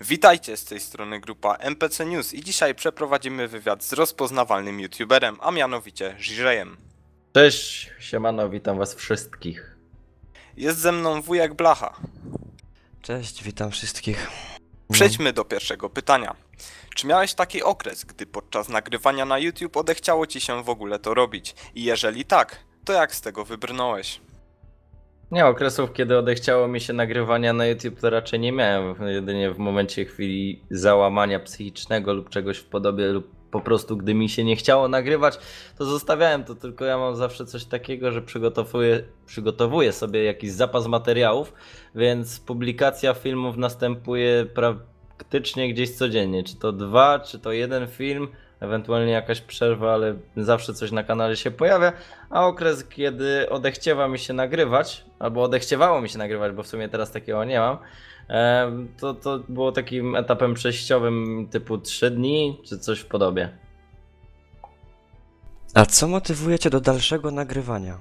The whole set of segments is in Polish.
Witajcie z tej strony grupa MPC News i dzisiaj przeprowadzimy wywiad z rozpoznawalnym youtuberem, a mianowicie Żiżejem. Cześć, siemano, witam was wszystkich. Jest ze mną wujek Blacha. Cześć, witam wszystkich. Przejdźmy do pierwszego pytania. Czy miałeś taki okres, gdy podczas nagrywania na YouTube odechciało ci się w ogóle to robić? I jeżeli tak, to jak z tego wybrnąłeś? Nie, okresów, kiedy odechciało mi się nagrywania na YouTube, to raczej nie miałem. Jedynie w momencie chwili załamania psychicznego lub czegoś w podobie, lub po prostu gdy mi się nie chciało nagrywać, to zostawiałem to. Tylko ja mam zawsze coś takiego, że przygotowuję, przygotowuję sobie jakiś zapas materiałów, więc publikacja filmów następuje praktycznie gdzieś codziennie. Czy to dwa, czy to jeden film, ewentualnie jakaś przerwa, ale zawsze coś na kanale się pojawia. A okres, kiedy odechciewa mi się nagrywać, albo odechciewało mi się nagrywać, bo w sumie teraz takiego nie mam, to, to było takim etapem przejściowym typu 3 dni, czy coś w podobie. A co motywuje cię do dalszego nagrywania?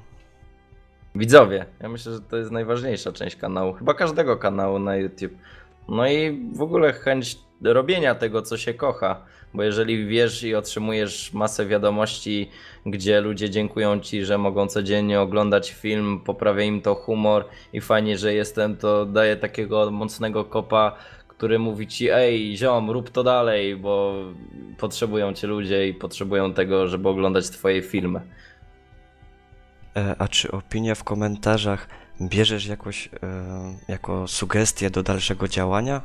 Widzowie, ja myślę, że to jest najważniejsza część kanału, chyba każdego kanału na YouTube. No i w ogóle chęć robienia tego, co się kocha, bo jeżeli wiesz i otrzymujesz masę wiadomości, gdzie ludzie dziękują ci, że mogą codziennie oglądać film, poprawia im to humor i fajnie, że jestem, to daje takiego mocnego kopa, który mówi ci, ej ziom, rób to dalej, bo potrzebują cię ludzie i potrzebują tego, żeby oglądać twoje filmy. E, a czy opinia w komentarzach bierzesz jakoś e, jako sugestię do dalszego działania?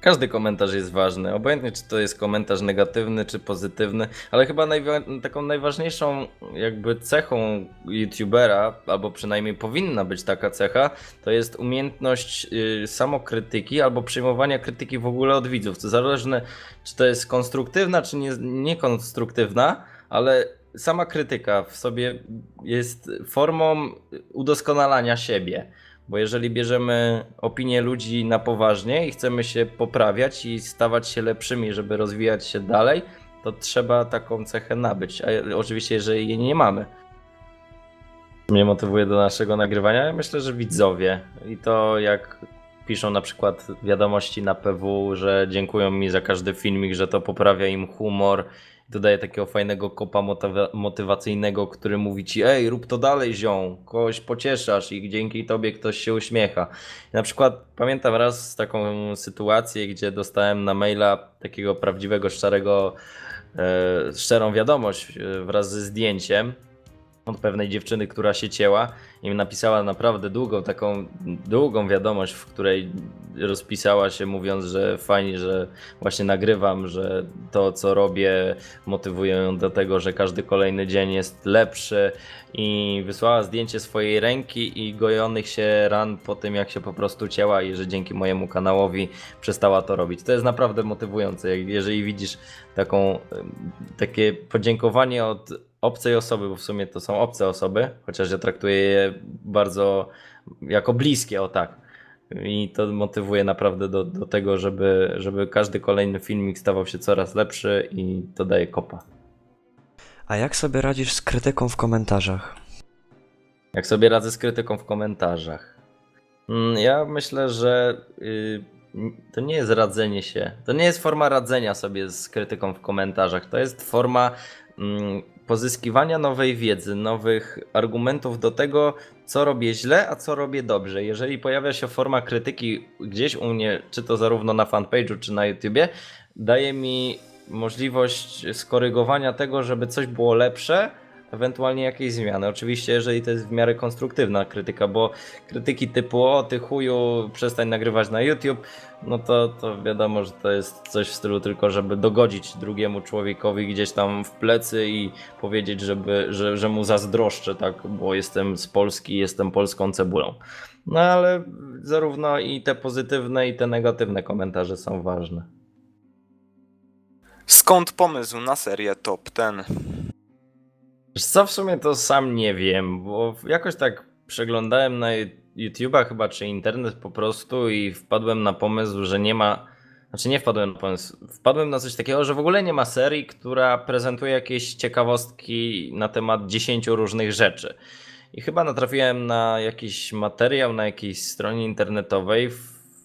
Każdy komentarz jest ważny, obojętnie czy to jest komentarz negatywny czy pozytywny, ale chyba najwa- taką najważniejszą jakby cechą youtubera, albo przynajmniej powinna być taka cecha, to jest umiejętność y, samokrytyki albo przyjmowania krytyki w ogóle od widzów. To zależne czy to jest konstruktywna czy nie, niekonstruktywna, ale sama krytyka w sobie jest formą udoskonalania siebie. Bo jeżeli bierzemy opinię ludzi na poważnie i chcemy się poprawiać i stawać się lepszymi, żeby rozwijać się dalej, to trzeba taką cechę nabyć. A oczywiście, jeżeli jej nie mamy. Mnie motywuje do naszego nagrywania. Myślę, że widzowie. I to jak piszą na przykład wiadomości na PW, że dziękują mi za każdy filmik, że to poprawia im humor. Dodaje takiego fajnego kopa motywa- motywacyjnego, który mówi ci, ej, rób to dalej, ziom, kogoś pocieszasz i dzięki tobie ktoś się uśmiecha. I na przykład pamiętam raz taką sytuację, gdzie dostałem na maila takiego prawdziwego, szczerego, e, szczerą wiadomość e, wraz ze zdjęciem od pewnej dziewczyny, która się cięła i napisała naprawdę długą, taką długą wiadomość, w której rozpisała się mówiąc, że fajnie, że właśnie nagrywam, że to co robię motywuje ją do tego, że każdy kolejny dzień jest lepszy i wysłała zdjęcie swojej ręki i gojonych się ran po tym jak się po prostu cięła i że dzięki mojemu kanałowi przestała to robić. To jest naprawdę motywujące, jeżeli widzisz taką, takie podziękowanie od obcej osoby, bo w sumie to są obce osoby, chociaż ja traktuję je bardzo jako bliskie, o tak. I to motywuje naprawdę do, do tego, żeby, żeby każdy kolejny filmik stawał się coraz lepszy i to daje kopa. A jak sobie radzisz z krytyką w komentarzach? Jak sobie radzę z krytyką w komentarzach? Mm, Ja myślę, że y, to nie jest radzenie się. To nie jest forma radzenia sobie z krytyką w komentarzach. To jest forma mm, pozyskiwania nowej wiedzy, nowych argumentów do tego, co robię źle, a co robię dobrze. Jeżeli pojawia się forma krytyki gdzieś u mnie, czy to zarówno na fanpage'u, czy na YouTubie, daje mi możliwość skorygowania tego, żeby coś było lepsze, ewentualnie jakieś zmiany. Oczywiście, jeżeli to jest w miarę konstruktywna krytyka, bo krytyki typu o ty chuju, przestań nagrywać na YouTube, no to, to wiadomo, że to jest coś w stylu tylko, żeby dogodzić drugiemu człowiekowi gdzieś tam w plecy i powiedzieć, żeby, że, że mu zazdroszczę, tak, bo jestem z Polski, jestem polską cebulą. No ale zarówno i te pozytywne i te negatywne komentarze są ważne. Skąd pomysł na serię Top Ten? Co, w sumie to sam nie wiem, bo jakoś tak przeglądałem na YouTube'a chyba, czy internet po prostu i wpadłem na pomysł, że nie ma Znaczy nie wpadłem na pomysł. Wpadłem na coś takiego, że w ogóle nie ma serii, która prezentuje jakieś ciekawostki na temat 10 różnych rzeczy. I chyba natrafiłem na jakiś materiał na jakiejś stronie internetowej.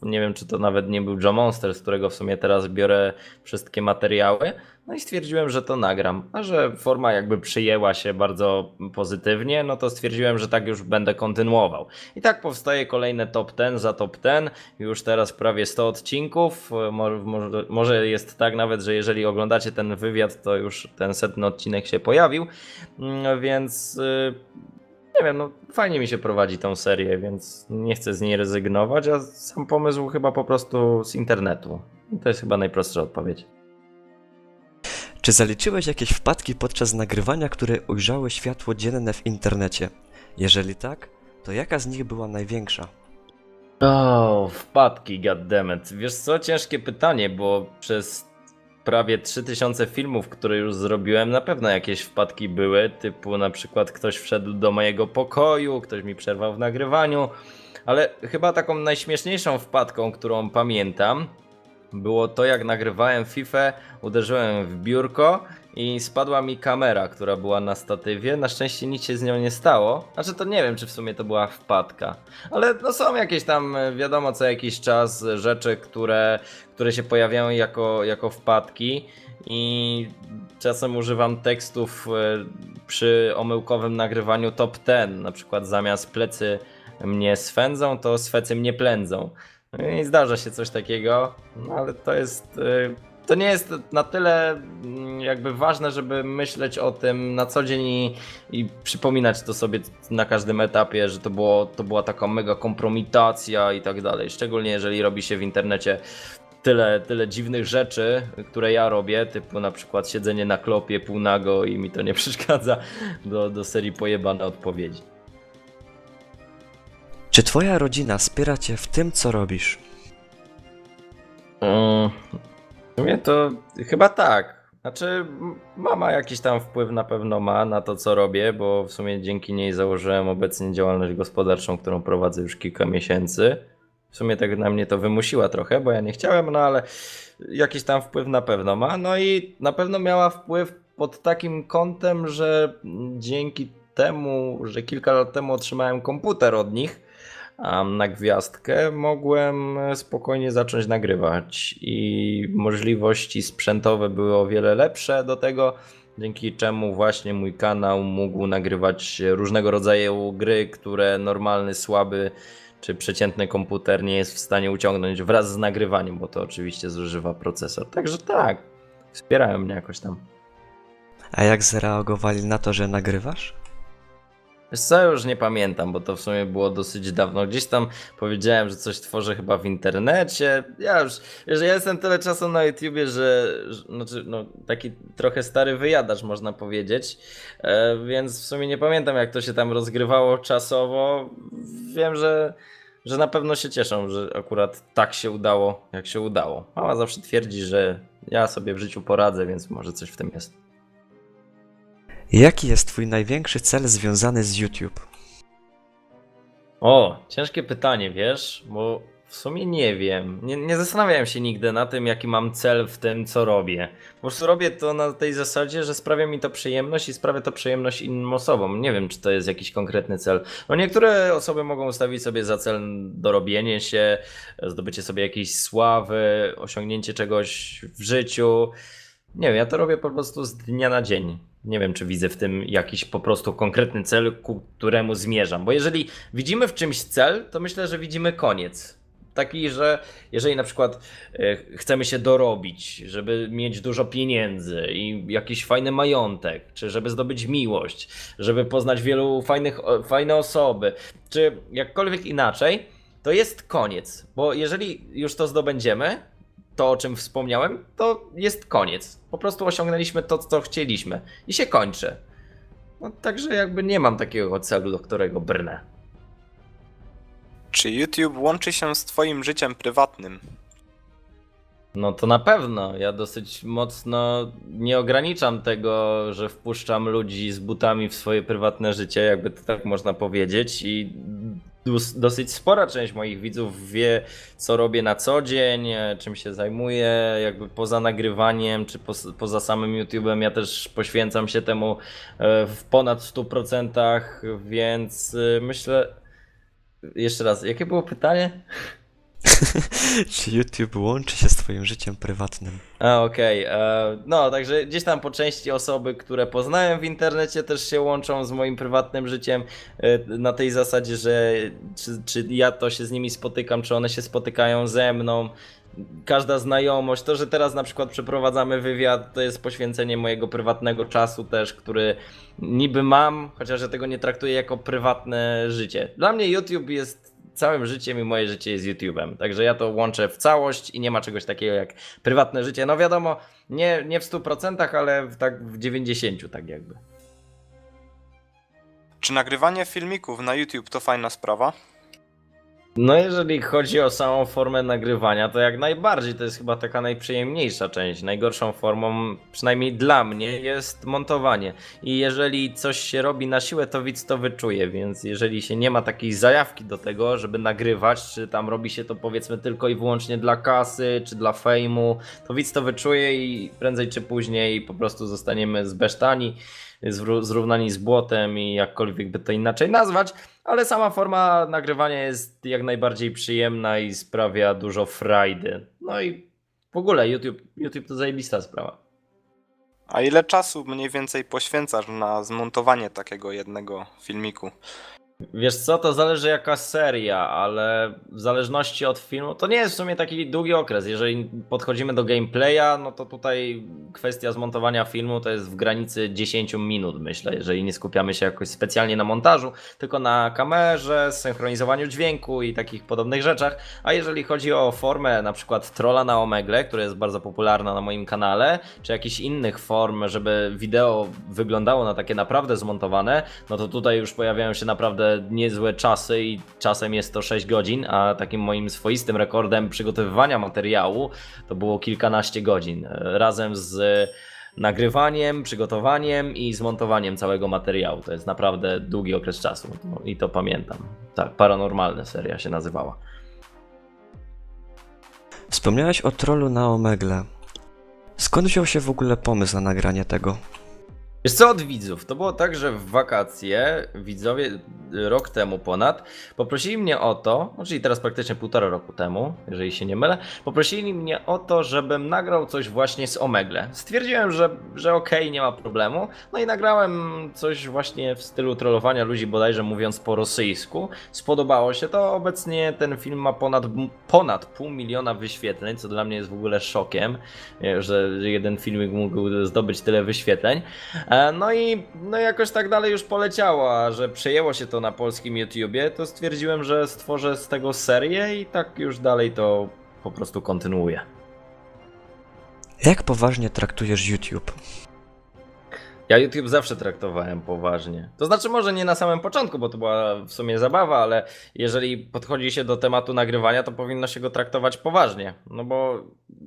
Nie wiem, czy to nawet nie był Joe Monster, z którego w sumie teraz biorę wszystkie materiały. No i stwierdziłem, że to nagram. A że forma jakby przyjęła się bardzo pozytywnie, no to stwierdziłem, że tak już będę kontynuował. I tak powstaje kolejne top 10 za top 10. Już teraz prawie 100 odcinków. Może jest tak nawet, że jeżeli oglądacie ten wywiad, to już ten setny odcinek się pojawił. Mm, Więc y, nie wiem, no fajnie mi się prowadzi tą serię, więc nie chcę z niej rezygnować, a sam pomysł chyba po prostu z internetu. I To jest chyba najprostsza odpowiedź. Czy zaliczyłeś jakieś wpadki podczas nagrywania, które ujrzały światło dzienne w internecie? Jeżeli tak, to jaka z nich była największa? O, wpadki, goddammit. Wiesz co, ciężkie pytanie, bo przez prawie 3000 filmów, które już zrobiłem, na pewno jakieś wpadki były, typu na przykład ktoś wszedł do mojego pokoju, ktoś mi przerwał w nagrywaniu, ale chyba taką najśmieszniejszą wpadką, którą pamiętam, było to jak nagrywałem FIFA, uderzyłem w biurko i spadła mi kamera, która była na statywie. Na szczęście nic się z nią nie stało. Znaczy to nie wiem, czy w sumie to była wpadka. Ale no są jakieś tam, e, wiadomo, co jakiś czas rzeczy, które, które się pojawiają jako, jako wpadki i czasem używam tekstów e, przy omyłkowym nagrywaniu top 10. Na przykład zamiast plecy mnie swędzą, to svecy mnie plędzą. No I zdarza się coś takiego, no ale to jest. y, To nie jest na tyle mm, jakby ważne, żeby myśleć o tym na co dzień i, i przypominać to sobie na każdym etapie, że to, było, to była taka mega kompromitacja i tak dalej. Szczególnie jeżeli robi się w internecie tyle, tyle dziwnych rzeczy, które ja robię, typu na przykład siedzenie na klopie półnago i mi to nie przeszkadza do, do serii pojebane odpowiedzi. Czy twoja rodzina wspiera cię w tym, co robisz? Mm, W sumie to chyba tak. Znaczy, mama jakiś tam wpływ na pewno ma na to, co robię, bo w sumie dzięki niej założyłem obecnie działalność gospodarczą, którą prowadzę już kilka miesięcy. W sumie tak na mnie to wymusiła trochę, bo ja nie chciałem, no ale jakiś tam wpływ na pewno ma. No i na pewno miała wpływ pod takim kątem, że dzięki temu, że kilka lat temu otrzymałem komputer od nich, na gwiazdkę mogłem spokojnie zacząć nagrywać i możliwości sprzętowe były o wiele lepsze do tego, dzięki czemu właśnie mój kanał mógł nagrywać różnego rodzaju gry, które normalny, słaby czy przeciętny komputer nie jest w stanie uciągnąć wraz z nagrywaniem, bo to oczywiście zużywa procesor. Także tak, wspierają mnie jakoś tam. A jak zareagowali na to, że nagrywasz? Wiesz co, już nie pamiętam, bo to w sumie było dosyć dawno. Gdzieś tam powiedziałem, że coś tworzę chyba w internecie. Ja już, wiesz, ja jestem tyle czasu na YouTubie, że, znaczy, no, taki trochę stary wyjadacz, można powiedzieć. E, więc w sumie nie pamiętam, jak to się tam rozgrywało czasowo. Wiem, że, że na pewno się cieszą, że akurat tak się udało, jak się udało. Mama zawsze twierdzi, że ja sobie w życiu poradzę, więc może coś w tym jest. Jaki jest twój największy cel związany z YouTube? O, ciężkie pytanie, wiesz, bo w sumie nie wiem. Nie, nie zastanawiałem się nigdy na tym, jaki mam cel w tym, co robię. Po prostu robię to na tej zasadzie, że sprawia mi to przyjemność i sprawia to przyjemność innym osobom. Nie wiem, czy to jest jakiś konkretny cel. No niektóre osoby mogą ustawić sobie za cel dorobienie się, zdobycie sobie jakiejś sławy, osiągnięcie czegoś w życiu. Nie wiem, ja to robię po prostu z dnia na dzień. Nie wiem, czy widzę w tym jakiś po prostu konkretny cel, ku któremu zmierzam. Bo jeżeli widzimy w czymś cel, to myślę, że widzimy koniec. Taki, że jeżeli na przykład e, chcemy się dorobić, żeby mieć dużo pieniędzy i jakiś fajny majątek, czy żeby zdobyć miłość, żeby poznać wielu fajnych, fajne osoby, czy jakkolwiek inaczej, to jest koniec. Bo jeżeli już to zdobędziemy, to o czym wspomniałem, to jest koniec. Po prostu osiągnęliśmy to, co chcieliśmy i się kończy. No, także jakby nie mam takiego celu, do którego brnę. Czy YouTube łączy się z twoim życiem prywatnym? No to na pewno. Ja dosyć mocno nie ograniczam tego, że wpuszczam ludzi z butami w swoje prywatne życie, jakby to tak można powiedzieć. I dosyć spora część moich widzów wie, co robię na co dzień, e, czym się zajmuję, jakby poza nagrywaniem, czy pos- poza samym YouTube'em. Ja też poświęcam się temu e, w ponad 100%, więc e, myślę. Jeszcze raz, jakie było pytanie? Czy YouTube łączy się z twoim życiem prywatnym? A, okej. e, No, także gdzieś tam po części osoby, które poznałem w internecie, też się łączą z moim prywatnym życiem e, na tej zasadzie, że czy, czy ja to się z nimi spotykam, czy one się spotykają ze mną. Każda znajomość, to, że teraz na przykład przeprowadzamy wywiad, to jest poświęcenie mojego prywatnego czasu też, który niby mam, chociaż ja tego nie traktuję jako prywatne życie. Dla mnie YouTube jest całym życiem i moje życie jest YouTube'em. Także ja to łączę w całość i nie ma czegoś takiego jak prywatne życie. No wiadomo, nie, nie w 100%, ale w, tak w 90% tak jakby. Czy nagrywanie filmików na YouTube to fajna sprawa? No jeżeli chodzi o samą formę nagrywania, to jak najbardziej to jest chyba taka najprzyjemniejsza część. Najgorszą formą, przynajmniej dla mnie, jest montowanie. I jeżeli coś się robi na siłę, to widz to wyczuje, więc jeżeli się nie ma takiej zajawki do tego, żeby nagrywać, czy tam robi się to powiedzmy tylko i wyłącznie dla kasy, czy dla fejmu, to widz to wyczuje i prędzej czy później po prostu zostaniemy zbesztani, zró- zrównani z błotem i jakkolwiek by to inaczej nazwać. Ale sama forma nagrywania jest jak najbardziej przyjemna i sprawia dużo frajdy. No i w ogóle YouTube, YouTube to zajebista sprawa. A ile czasu mniej więcej poświęcasz na zmontowanie takiego jednego filmiku? Wiesz co, to zależy jaka seria, ale w zależności od filmu, to nie jest w sumie taki długi okres. Jeżeli podchodzimy do gameplaya, no to tutaj kwestia zmontowania filmu to jest w granicy 10 minut, myślę, jeżeli nie skupiamy się jakoś specjalnie na montażu, tylko na kamerze, synchronizowaniu dźwięku i takich podobnych rzeczach. A jeżeli chodzi o formę na przykład trolla na Omegle, która jest bardzo popularna na moim kanale, czy jakichś innych form, żeby wideo wyglądało na takie naprawdę zmontowane, no to tutaj już pojawiają się naprawdę niezłe czasy i czasem jest to 6 godzin, a takim moim swoistym rekordem przygotowywania materiału to było kilkanaście godzin. Razem z nagrywaniem, przygotowaniem i zmontowaniem całego materiału. To jest naprawdę długi okres czasu no, i to pamiętam. Tak, paranormalna seria się nazywała. Wspomniałeś o trollu na Omegle. Skąd wziął się w ogóle pomysł na nagranie tego? Wiesz co od widzów? To było tak, że w wakacje widzowie rok temu ponad poprosili mnie o to, no czyli teraz praktycznie półtora roku temu, jeżeli się nie mylę, poprosili mnie o to, żebym nagrał coś właśnie z Omegle. Stwierdziłem, że, że okej, nie ma problemu. No i nagrałem coś właśnie w stylu trollowania ludzi, bodajże mówiąc po rosyjsku. Spodobało się to. Obecnie ten film ma ponad, ponad pół miliona wyświetleń, co dla mnie jest w ogóle szokiem, że jeden filmik mógł zdobyć tyle wyświetleń. E, No i no jakoś tak dalej już poleciało, a że przejęło się to na polskim YouTubie, to stwierdziłem, że stworzę z tego serię i tak już dalej to po prostu kontynuuję. Jak poważnie traktujesz YouTube? Ja YouTube zawsze traktowałem poważnie. To znaczy, może nie na samym początku, bo to była w sumie zabawa, ale jeżeli podchodzi się do tematu nagrywania, to powinno się go traktować poważnie. No bo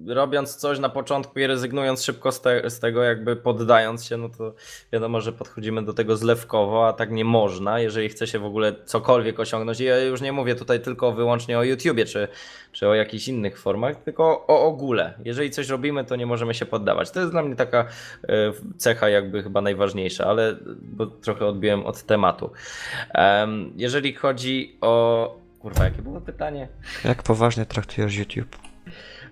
robiąc coś na początku i rezygnując szybko z, te, z tego, jakby poddając się, no to wiadomo, że podchodzimy do tego zlewkowo, a tak nie można, jeżeli chce się w ogóle cokolwiek osiągnąć. I ja już nie mówię tutaj tylko wyłącznie o YouTubie czy, czy o jakichś innych formach, tylko o ogóle. Jeżeli coś robimy, to nie możemy się poddawać. To jest dla mnie taka e, cecha jakby chyba najważniejsza, ale bo trochę odbiłem od tematu. Em, jeżeli chodzi o... Kurwa, jakie było pytanie? Jak poważnie traktujesz YouTube?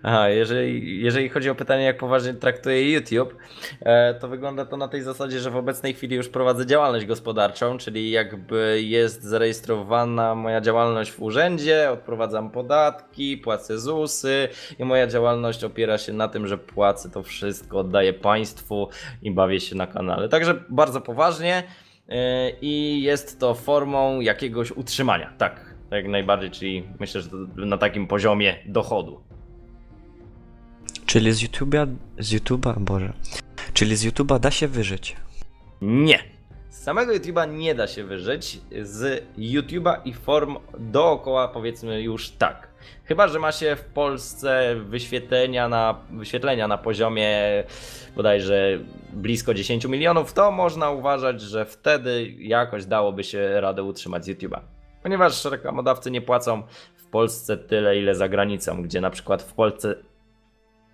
Aha, jeżeli, jeżeli chodzi o pytanie, jak poważnie traktuję YouTube, e, to wygląda to na tej zasadzie, że w obecnej chwili już prowadzę działalność gospodarczą, czyli jakby jest zarejestrowana moja działalność w urzędzie, odprowadzam podatki, płacę ZUSy i moja działalność opiera się na tym, że płacę to wszystko, oddaję państwu i bawię się na kanale. Także bardzo poważnie e, i jest to formą jakiegoś utrzymania, tak, jak najbardziej, czyli myślę, że na takim poziomie dochodu. Czyli z YouTube'a, z YouTube'a, Boże. Czyli z YouTube'a da się wyżyć. Nie. Z samego YouTube'a nie da się wyżyć. Z YouTube'a i form dookoła powiedzmy już tak. Chyba, że ma się w Polsce wyświetlenia na, wyświetlenia na poziomie bodajże blisko 10 milionów, to można uważać, że wtedy jakoś dałoby się radę utrzymać z YouTube'a. Ponieważ reklamodawcy nie płacą w Polsce tyle, ile za granicą, gdzie na przykład w Polsce,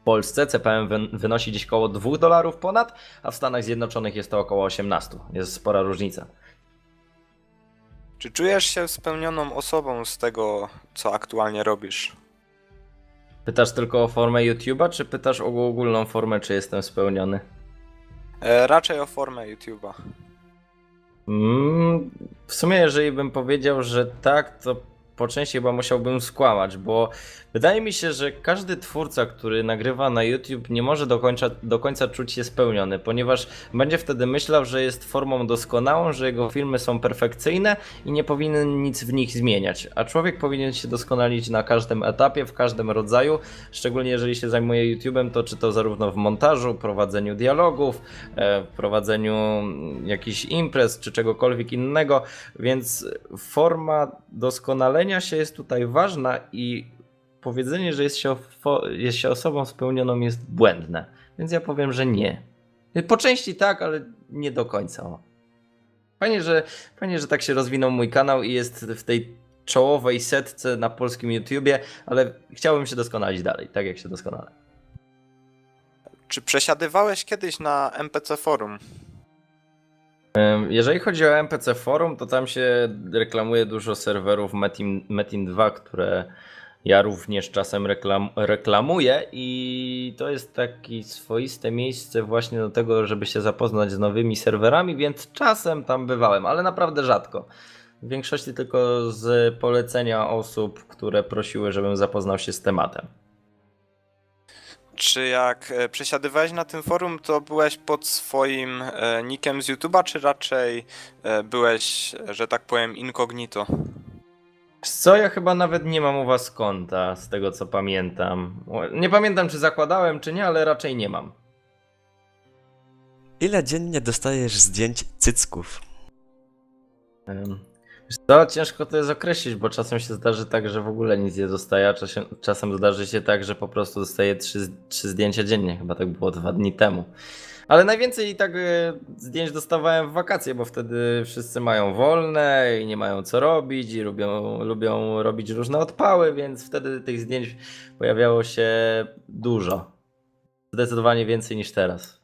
w Polsce CPM wy- wynosi gdzieś około 2 dolarów ponad, a w Stanach Zjednoczonych jest to około 18. Jest spora różnica. Czy czujesz się spełnioną osobą z tego, co aktualnie robisz? Pytasz tylko o formę YouTube'a, czy pytasz o ogólną formę, czy jestem spełniony? E, raczej o formę YouTube'a. Mm, w sumie, jeżeli bym powiedział, że tak, to po części chyba musiałbym skłamać, bo wydaje mi się, że każdy twórca, który nagrywa na YouTube, nie może do końca, do końca czuć się spełniony, ponieważ będzie wtedy myślał, że jest formą doskonałą, że jego filmy są perfekcyjne i nie powinien nic w nich zmieniać. A człowiek powinien się doskonalić na każdym etapie, w każdym rodzaju, szczególnie jeżeli się zajmuje YouTube'em, to czy to zarówno w montażu, prowadzeniu dialogów, e, prowadzeniu jakichś imprez czy czegokolwiek innego, więc forma doskonalenia się jest tutaj ważna i powiedzenie, że jest się, jest się osobą spełnioną jest błędne. Więc ja powiem, że nie. Po części tak, ale nie do końca. Fajnie, że, fajnie, że tak się rozwinął mój kanał i jest w tej czołowej setce na polskim YouTubie, ale chciałbym się doskonalić dalej, tak jak się doskonale. Czy przesiadywałeś kiedyś na MPC Forum? Jeżeli chodzi o MPC Forum, to tam się reklamuje dużo serwerów Metin, Metin 2, które ja również czasem reklam, reklamuję i to jest takie swoiste miejsce właśnie do tego, żeby się zapoznać z nowymi serwerami, więc czasem tam bywałem, ale naprawdę rzadko. W większości tylko z polecenia osób, które prosiły, żebym zapoznał się z tematem. Czy jak e, przesiadywałeś na tym forum, to byłeś pod swoim e, nickiem z YouTube'a, czy raczej e, byłeś, że tak powiem, incognito? Co ja chyba nawet nie mam u was konta, z tego co pamiętam. Nie pamiętam, czy zakładałem, czy nie, ale raczej nie mam. Ile dziennie dostajesz zdjęć cycków? Co, ciężko to jest określić, bo czasem się zdarzy tak, że w ogóle nic nie dostaję, a czasem, czasem zdarzy się tak, że po prostu dostaję trzy, trzy zdjęcia dziennie. Chyba tak było dwa dni temu. Ale najwięcej i tak e, zdjęć dostawałem w wakacje, bo wtedy wszyscy mają wolne i nie mają co robić i lubią, lubią robić różne odpały, więc wtedy tych zdjęć pojawiało się dużo. Zdecydowanie więcej niż teraz.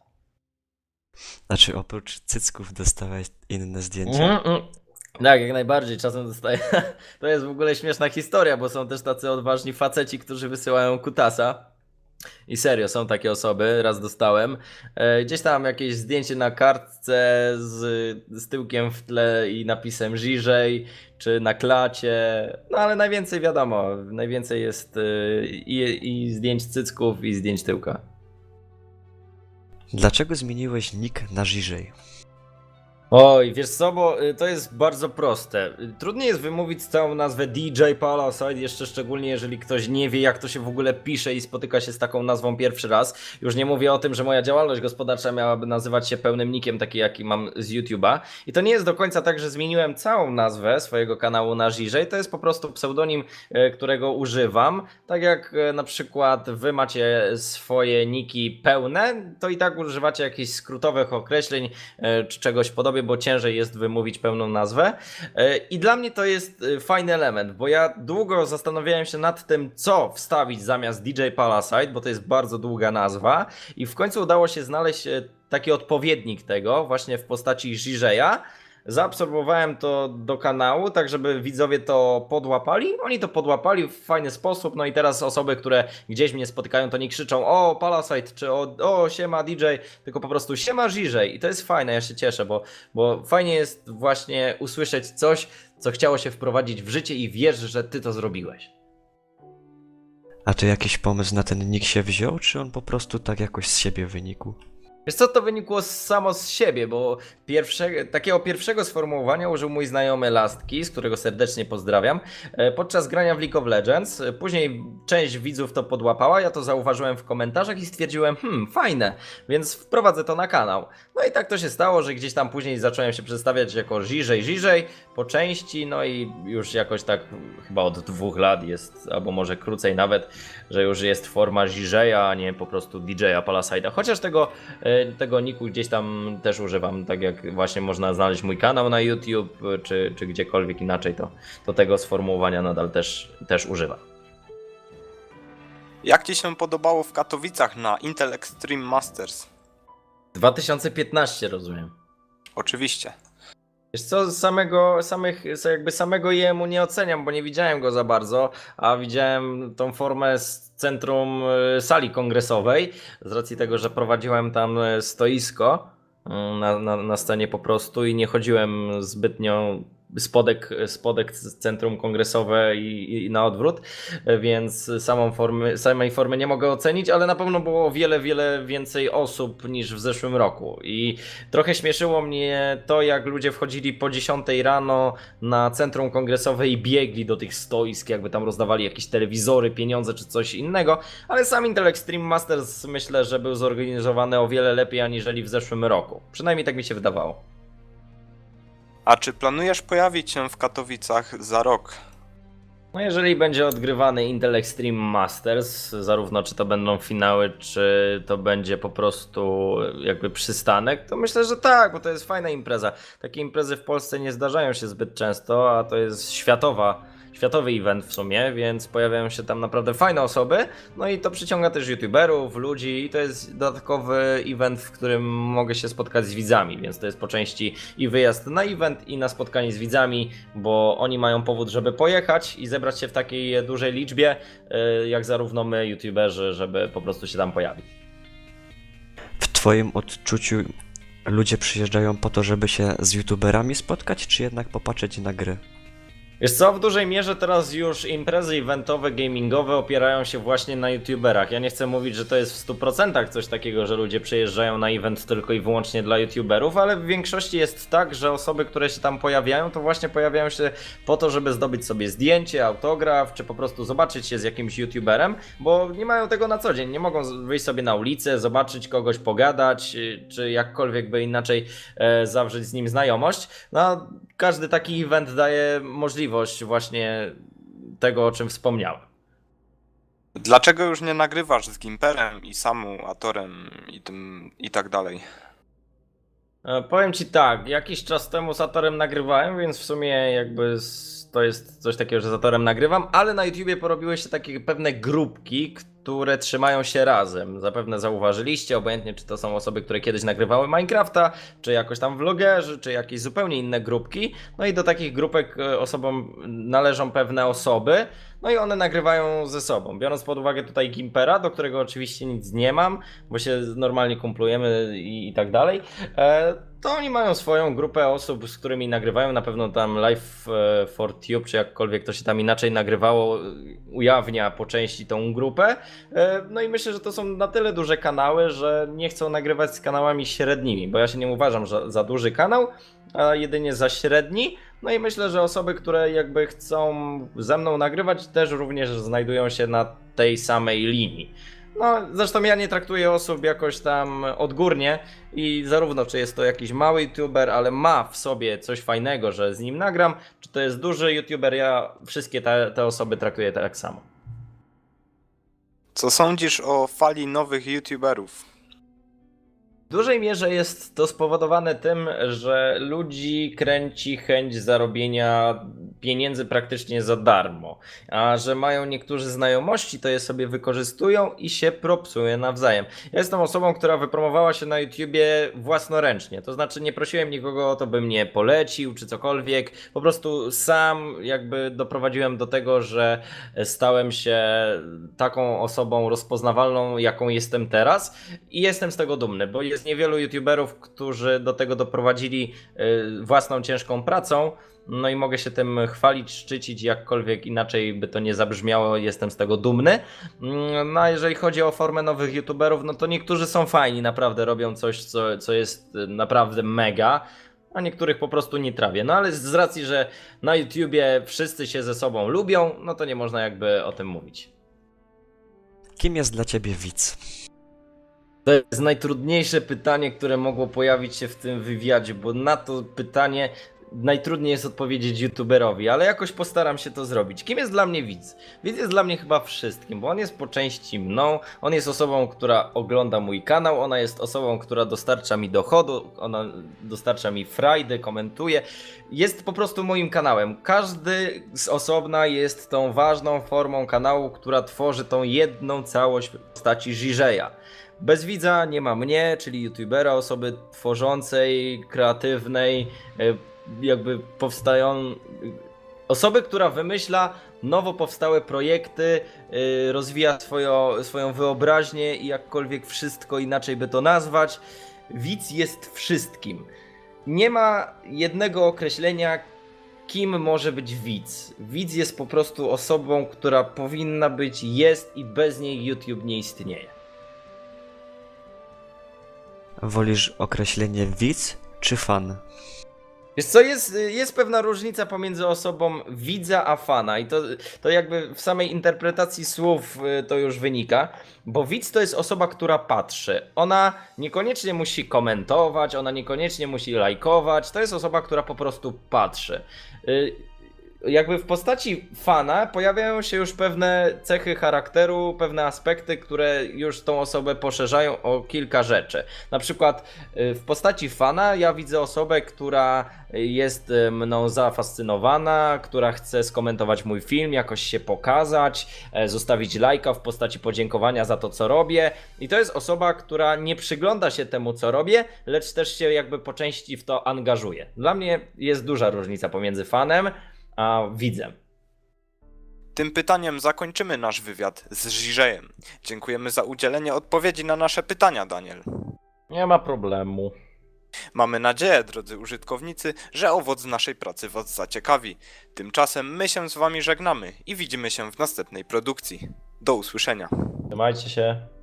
Znaczy, oprócz cycków dostałeś inne zdjęcia? Mhm, mhm. Tak, jak najbardziej. Czasem dostaję. To jest w ogóle śmieszna historia, bo są też tacy odważni faceci, którzy wysyłają kutasa. I serio, są takie osoby, raz dostałem. E, Gdzieś tam jakieś zdjęcie na kartce z, z tyłkiem w tle i napisem Żyżej, czy na klacie. No ale najwięcej wiadomo, najwięcej jest e, i, i zdjęć cycków, i zdjęć tyłka. Dlaczego zmieniłeś nick na Żyżej? Oj, wiesz co, bo y, to jest bardzo proste. Trudniej jest wymówić całą nazwę DJ Palasite, jeszcze szczególnie jeżeli ktoś nie wie jak to się w ogóle pisze i spotyka się z taką nazwą pierwszy raz. Już nie mówię o tym, że moja działalność gospodarcza miałaby nazywać się pełnym nickiem, taki jaki mam z YouTube'a. I to nie jest do końca tak, że zmieniłem całą nazwę swojego kanału na DJ, to jest po prostu pseudonim, y, którego używam. Tak jak y, na przykład wy macie swoje niki pełne, to i tak używacie jakichś skrótowych określeń e, czy czegoś podobnie, bo ciężej jest wymówić pełną nazwę. E, I dla mnie to jest e, fajny element, bo ja długo zastanawiałem się nad tym, co wstawić zamiast DJ Palasite, bo to jest bardzo długa nazwa i w końcu udało się znaleźć e, taki odpowiednik tego właśnie w postaci Żyżeja. Zaabsorbowałem to do kanału, tak żeby widzowie to podłapali. Oni to podłapali w fajny sposób. No i teraz osoby, które gdzieś mnie spotykają, to nie krzyczą o Palasite czy o, o siema DJ, tylko po prostu siema Żyżej. I to jest fajne, ja się cieszę, bo, bo fajnie jest właśnie usłyszeć coś, co chciało się wprowadzić w życie i wiesz, że ty to zrobiłeś. A czy jakiś pomysł na ten nick się wziął, czy on po prostu tak jakoś z siebie wynikł? Wiesz co, to wynikło samo z siebie, bo pierwsze, takiego pierwszego sformułowania użył mój znajomy Lastki, z którego serdecznie pozdrawiam, e, podczas grania w League of Legends. Później część widzów to podłapała, ja to zauważyłem w komentarzach i stwierdziłem, hmm, fajne, więc wprowadzę to na kanał. No i tak to się stało, że gdzieś tam później zacząłem się przedstawiać jako Żyżej, Żyżej, po części, no i już jakoś tak chyba od dwóch lat jest, albo może krócej nawet, że już jest forma Żyżeja, a nie po prostu DJ-a Palasite'a. Chociaż tego e, tego niku gdzieś tam też używam, tak jak właśnie można znaleźć mój kanał na YouTube, czy, czy gdziekolwiek inaczej, to, to tego sformułowania nadal też, też używam. Jak ci się podobało w Katowicach na Intel Extreme Masters? 2015 rozumiem. Oczywiście. Wiesz co, samego, samych, jakby samego jemu nie oceniam, bo nie widziałem go za bardzo, a widziałem tą formę z centrum e, sali kongresowej, z racji tego, że prowadziłem tam e, stoisko mm, na, na, na scenie po prostu i nie chodziłem zbytnio spodek, spodek centrum kongresowe i, i na odwrót, więc samą formy, samej formy nie mogę ocenić, ale na pewno było wiele, wiele więcej osób niż w zeszłym roku i Trochę śmieszyło mnie to, jak ludzie wchodzili po 10 rano na centrum kongresowe i biegli do tych stoisk, jakby tam rozdawali jakieś telewizory, pieniądze czy coś innego, ale sam Intel Extreme Masters myślę, że był zorganizowany o wiele lepiej aniżeli w zeszłym roku. Przynajmniej tak mi się wydawało. A czy planujesz pojawić się w Katowicach za rok? No jeżeli będzie odgrywany Intel Extreme Masters, zarówno czy to będą finały, czy to będzie po prostu jakby przystanek, to myślę, że tak, bo to jest fajna impreza. Takie imprezy w Polsce nie zdarzają się zbyt często, a to jest światowa, światowy event w sumie, więc pojawiają się tam naprawdę fajne osoby, no i to przyciąga też youtuberów, ludzi i to jest dodatkowy event, w którym mogę się spotkać z widzami, więc to jest po części i wyjazd na event i na spotkanie z widzami, bo oni mają powód, żeby pojechać i zebrać się w takiej dużej liczbie, y, jak zarówno my, youtuberzy, żeby po prostu się tam pojawić. W twoim odczuciu ludzie przyjeżdżają po to, żeby się z youtuberami spotkać, czy jednak popatrzeć na gry? Wiesz co, w dużej mierze teraz już imprezy eventowe, gamingowe opierają się właśnie na youtuberach. Ja nie chcę mówić, że to jest w 100% coś takiego, że ludzie przyjeżdżają na event tylko i wyłącznie dla youtuberów, ale w większości jest tak, że osoby, które się tam pojawiają, to właśnie pojawiają się po to, żeby zdobyć sobie zdjęcie, autograf, czy po prostu zobaczyć się z jakimś youtuberem, bo nie mają tego na co dzień. Nie mogą wyjść sobie na ulicę, zobaczyć kogoś, pogadać, y, czy jakkolwiek by inaczej e, zawrzeć z nim znajomość. No, każdy taki event daje możliwość właśnie tego, o czym wspomniałem. Dlaczego już nie nagrywasz z Gimperem i Samu, Atorem i tym i tak dalej? E, Powiem ci tak, jakiś czas temu z Atorem nagrywałem, więc w sumie jakby to jest coś takiego, że z Atorem nagrywam, ale na YouTubie porobiły się takie pewne grupki, które trzymają się razem. Zapewne zauważyliście, obojętnie czy to są osoby, które kiedyś nagrywały Minecrafta, czy jakoś tam vlogerzy, czy jakieś zupełnie inne grupki. No i do takich grupek e, osobom należą pewne osoby, no i one nagrywają ze sobą. Biorąc pod uwagę tutaj Gimpera, do którego oczywiście nic nie mam, bo się normalnie kumplujemy i, i tak dalej, e, to oni mają swoją grupę osób, z którymi nagrywają. Na pewno tam Live e, for Tube, czy jakkolwiek to się tam inaczej nagrywało, ujawnia po części tą grupę. E, No i myślę, że to są na tyle duże kanały, że nie chcą nagrywać z kanałami średnimi, bo ja się nie uważam za, za duży kanał, a jedynie za średni. No i myślę, że osoby, które jakby chcą ze mną nagrywać, też również znajdują się na tej samej linii. No, zresztą ja nie traktuję osób jakoś tam odgórnie i zarówno czy jest to jakiś mały youtuber, ale ma w sobie coś fajnego, że z nim nagram, czy to jest duży youtuber, ja wszystkie te, te osoby traktuję tak samo. Co sądzisz o fali nowych YouTuberów? W dużej mierze jest to spowodowane tym, że ludzi kręci chęć zarobienia pieniędzy praktycznie za darmo, a że mają niektórzy znajomości, to je sobie wykorzystują i się propsuje nawzajem. Ja jestem osobą, która wypromowała się na YouTubie własnoręcznie, to znaczy nie prosiłem nikogo o to, by mnie polecił czy cokolwiek, po prostu sam jakby doprowadziłem do tego, że stałem się taką osobą rozpoznawalną, jaką jestem teraz i jestem z tego dumny, bo jest niewielu youtuberów, którzy do tego doprowadzili y, własną ciężką pracą. No i mogę się tym chwalić, szczycić, jakkolwiek inaczej by to nie zabrzmiało, jestem z tego dumny. Mm, No a jeżeli chodzi o formę nowych youtuberów, no to niektórzy są fajni, naprawdę robią coś, co, co jest y, naprawdę mega. A niektórych po prostu nie trawię. No ale z racji, że na YouTubie wszyscy się ze sobą lubią, no to nie można jakby o tym mówić. Kim jest dla ciebie widz? To jest najtrudniejsze pytanie, które mogło pojawić się w tym wywiadzie, bo na to pytanie najtrudniej jest odpowiedzieć youtuberowi, ale jakoś postaram się to zrobić. Kim jest dla mnie widz? Widz jest dla mnie chyba wszystkim, bo on jest po części mną, on jest osobą, która ogląda mój kanał, ona jest osobą, która dostarcza mi dochodu, ona dostarcza mi frajdy, komentuje. Jest po prostu moim kanałem. Każdy z osobna jest tą ważną formą kanału, która tworzy tą jedną całość w postaci Żiżeja. Bez widza nie ma mnie, czyli youtubera, osoby tworzącej, kreatywnej, e, jakby powstają. Osoby, która wymyśla nowo powstałe projekty, e, rozwija swoją, swoją wyobraźnię i jakkolwiek wszystko inaczej by to nazwać. Widz jest wszystkim. Nie ma jednego określenia, kim może być widz. Widz jest po prostu osobą, która powinna być, jest i bez niej YouTube nie istnieje. Wolisz określenie widz czy fan? Wiesz co, jest, jest pewna różnica pomiędzy osobą widza a fana i to, to jakby w samej interpretacji słów y, to już wynika, bo widz to jest osoba, która patrzy. Ona niekoniecznie musi komentować, ona niekoniecznie musi lajkować, to jest osoba, która po prostu patrzy. Jakby w postaci fana pojawiają się już pewne cechy charakteru, pewne aspekty, które już tą osobę poszerzają o kilka rzeczy. Na przykład y, w postaci fana ja widzę osobę, która jest y, mną zafascynowana, która chce skomentować mój film, jakoś się pokazać, e, zostawić lajka w postaci podziękowania za to, co robię. I to jest osoba, która nie przygląda się temu, co robię, lecz też się jakby po części w to angażuje. Dla mnie jest duża różnica pomiędzy fanem a widzem. Tym pytaniem zakończymy nasz wywiad z Żiżejem. Dziękujemy za udzielenie odpowiedzi na nasze pytania, Daniel. Nie ma problemu. Mamy nadzieję, drodzy użytkownicy, że owoc naszej pracy Was zaciekawi. Tymczasem my się z Wami żegnamy i widzimy się w następnej produkcji. Do usłyszenia. Trzymajcie się.